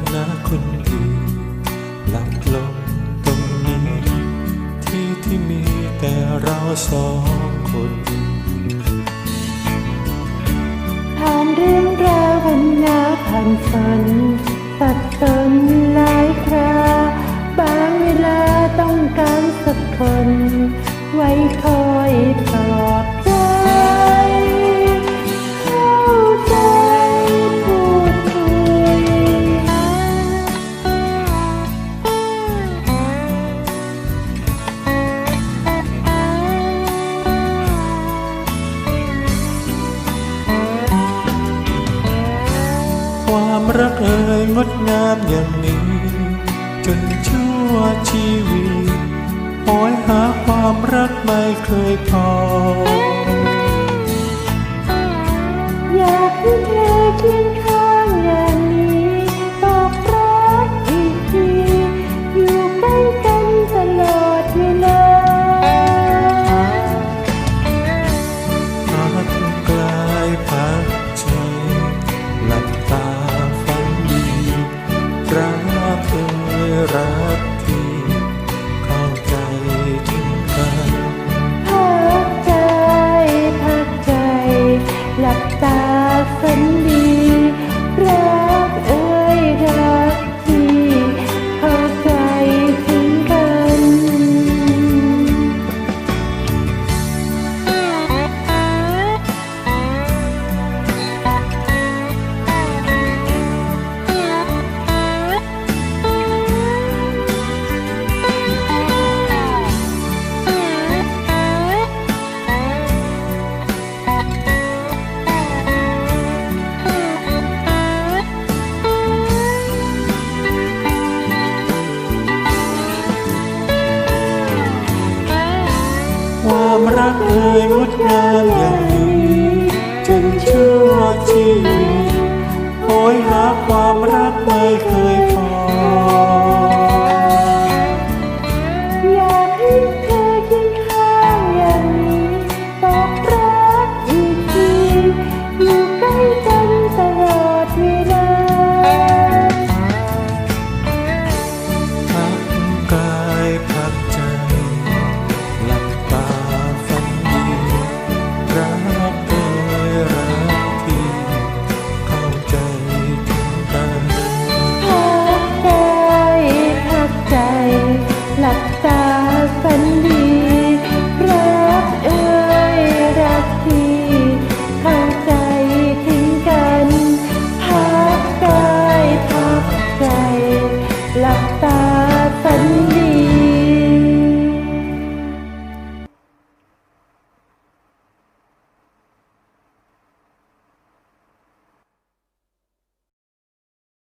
นหน้าคนอื่นหลับลงตรงนี้ ที่ที่มีแต่เราสองคนผ่านเรื่องราววันหนาผ่านฝันตัดสนหลายครั้ง รักเอ่ยงดงามอย่างนี้ จนชั่วชีวิตโอยหาความรักไม่เคยพอ อยากให้เธอเคียง รักเคยงดงามอย่างนี้จนชั่วชีวิต Jakarta.